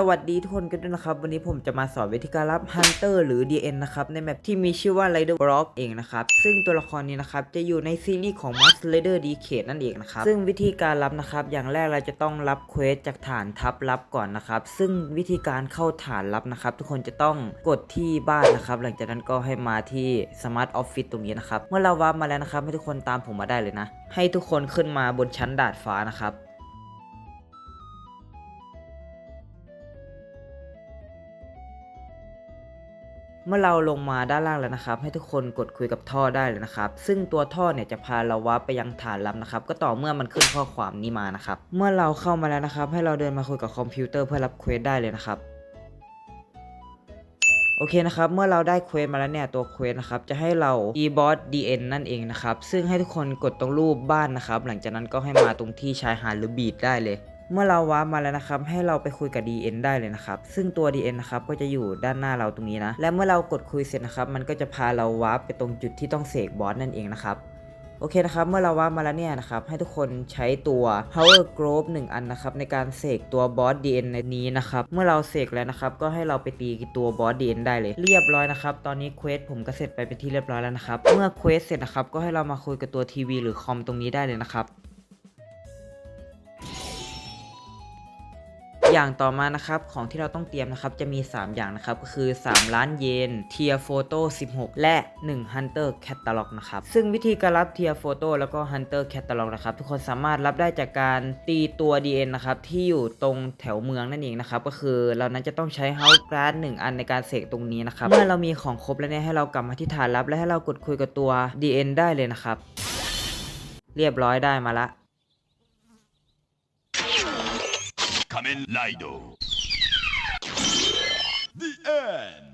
สวัสดีทุกคนกันด้วยนะครับ วันนี้ผมจะมาสอนวิธีการรับ Hunter หรือ DN นะครับในแมปที่มีชื่อว่า Rider Block เองนะครับ ซึ่งตัวละครนี้นะครับ จะอยู่ในซีรีส์ของ Mask Rider Decade นั่นเองนะครับ ซึ่งวิธีการรับนะครับ อย่างแรกเราจะต้องรับเควสจากฐานทัพรับก่อนนะครับ ซึ่งวิธีการเข้าฐานรับนะครับ ทุกคนจะต้องกดที่บ้านนะครับ หลังจากนั้นก็ให้มาที่ Smart Office ตรงนี้นะครับเมื่อเราวาร์ปมาแล้วนะครับให้ทุกคนตามผมมาได้เลยนะ ให้ทุกคนขึ้นมาบนชั้นดาดฟ้านะครับ เมื่อเราลงมาด้านล่างแล้วนะครับ ให้ทุกคนกดคุยกับท่อได้เลยนะครับ ซึ่งตัวท่อเนี่ยจะพาเราวาร์ปไปยังฐานลับนะครับ ก็ต่อเมื่อมันขึ้นข้อความนี้มานะครับ เมื่อเราเข้ามาแล้วนะครับ ให้เราเดินมาคุยกับคอมพิวเตอร์เพื่อรับเควสได้เลยนะครับโอเคนะครับ เมื่อเราได้เควสมาแล้วเนี่ยตัวเควสนะครับจะให้เรา e-boss dn นั่นเองนะครับ ซึ่งให้ทุกคนกดตรงรูปบ้านนะครับ หลังจากนั้นก็ให้มาตรงที่ชายหาดหรือบีดได้เลย เมื่อเราวาร์ปมาแล้วนะครับ ให้เราไปคุยกับ DN ได้เลยนะครับ ซึ่งตัว DN นะครับก็จะอยู่ด้านหน้าเราตรงนี้นะ และเมื่อเรากดคุยเสร็จนะครับมันก็จะพาเราวาร์ปไปตรงจุดที่ต้องเสกบอสนั่นเองนะครับโอเคนะครับ เมื่อเราวาร์ปมาแล้วเนี่ยนะครับ ให้ทุกคนใช้ตัว power grove 1 อันนะครับ ในการเสกตัวบอส DN ในนี้นะครับ เมื่อเราเสกแล้วนะครับ ก็ให้เราไปตีตัวบอส DN ได้เลย เรียบร้อยนะครับ ตอนนี้เควสผมก็เสร็จไปเป็นที่เรียบร้อยแล้วนะครับ เมื่อเควสเสร็จนะครับ ก็ให้เรามาคุยกับตัวทีวีหรือคอมตรงนี้ได้เลยนะครับ อย่างต่อมานะครับของที่เราต้องเตรียมนะครับจะมี 3 อย่างนะครับก็คือ 3 ล้านเยนเทียโฟโต้16 และ 1 Hunter Catalog นะครับซึ่งวิธีการรับเทียโฟโต้แล้วก็ Hunter Catalog นะครับทุกคนสามารถรับได้จากการตีตัว DN นะครับที่อยู่ตรงแถวเมืองนั่นเองนะครับก็คือเรานั้นจะต้องใช้ House Glass 1อันในการเสกตรงนี้นะครับเมื่อเรามีของครบแล้วเนี่ยให้เรากลับมาที่ฐานรับและให้เรากดคุยกับตัว DN ได้เลยนะครับ เรียบร้อยได้มาละ 仮面ライド The End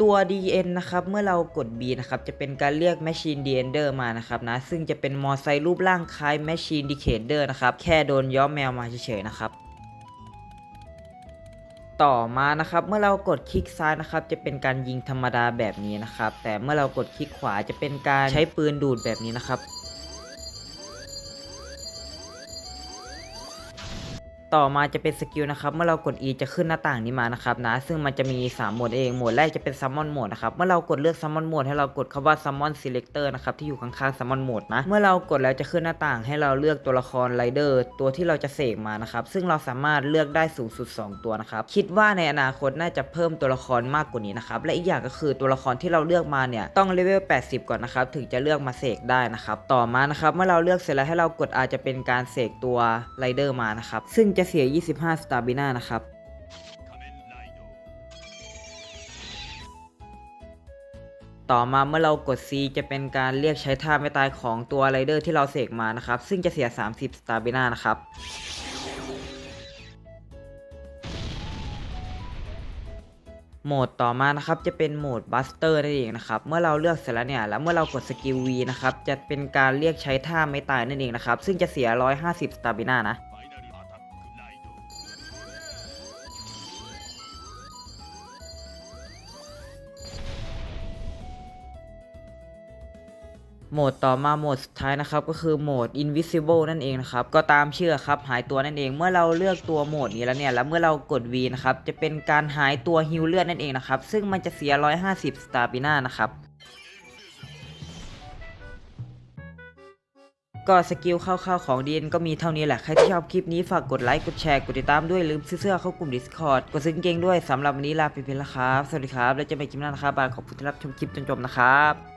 ตัว DN นะครับ เมื่อเรากด B นะครับ จะเป็นการเรียก Machine d e n d e r มานะครับนะ ซึ่งจะเป็นมอไซค์รูปร่างคล้าย Machine Decader นะครับ แค่โดนย้อมแมวมาเฉยๆนะครับ ต่อมานะครับ เมื่อเรากดคลิกซ้ายนะครับ จะเป็นการยิงธรรมดาแบบนี้นะครับ แต่เมื่อเรากดคลิกขวาจะเป็นการใช้ปืนดูดแบบนี้นะครับ ต่อมาจะเป็นสกิลนะครับ เมื่อเรากด E จะขึ้นหน้าต่างนี้มานะครับนะ ซึ่งมันจะมี 3 โหมดเอง โหมดแรกจะเป็น Summon Mode นะครับ เมื่อเรากดเลือก Summon Mode ให้เรากดคำว่า Summon Selector นะครับที่อยู่ข้างๆ Summon Mode นะ เมื่อเรากดแล้วจะขึ้นหน้าต่างให้เราเลือกตัวละคร Rider ตัวที่เราจะเสกมานะครับ ซึ่งเราสามารถเลือกได้สูงสุด 2 ตัวนะครับ คิดว่าในอนาคตน่าจะเพิ่มตัวละครมากกว่านี้นะครับ และอีกอย่างก็คือตัวละครที่เราเลือกมาเนี่ยต้องเลเวล 80 ก่อนนะครับถึงจะเลือกมาเสกได้นะครับ ต่อมานะครับเมื่อเราเลือกเสร็จแล้วให้เรากด R จะเป็นการเสกตัว Rider มานะครับซึ่งจะเสีย 25 สตาบิน่านะครับต่อมาเมื่อเรากด C จะเป็นการเรียกใช้ท่าไม่ตายของตัวไรเดอร์ที่เราเสกมานะครับ ซึ่งจะเสีย 30 สตาบิน่านะครับ โหมดต่อมานะครับจะเป็นโหมดบัสเตอร์นั่นเองนะครับ เมื่อเราเลือกเสร็จแล้วเนี่ย แล้วเมื่อเรากดสกิล V นะครับ จะเป็นการเรียกใช้ท่าไม่ตายนั่นเองนะครับ ซึ่งจะเสีย 150 สตาบิน่านะ โหมดต่อมาโหมดสุดท้ายนะครับก็คือโหมด invisible นั่นเองนะครับก็ตามเชื่อครับหายตัวนั่นเองเมื่อเราเลือกตัวโหมดนี้แล้วเนี่ยแล้วเมื่อเรากด V นะครับจะเป็นการหายตัวฮิวเลือดนั่นเองนะครับซึ่งมันจะเสีย 150 สตาร์บิน่านะครับก็สกิลคร่าวๆของ DN ก็มีเท่านี้แหละ ใครที่ชอบคลิปนี้ฝากกดไลค์ กดแชร์ กดติดตามด้วยลืมซื้อเสื้อเข้ากลุ่ม Discord กดซื้อกางเกงด้วยสำหรับวันนี้ลาไปเพียงแล้วครับ สวัสดีครับ แล้วจอกันใหม่คลิปหน้านะครับบายขอบคุณที่รับชมคลิปจนจบนะครับ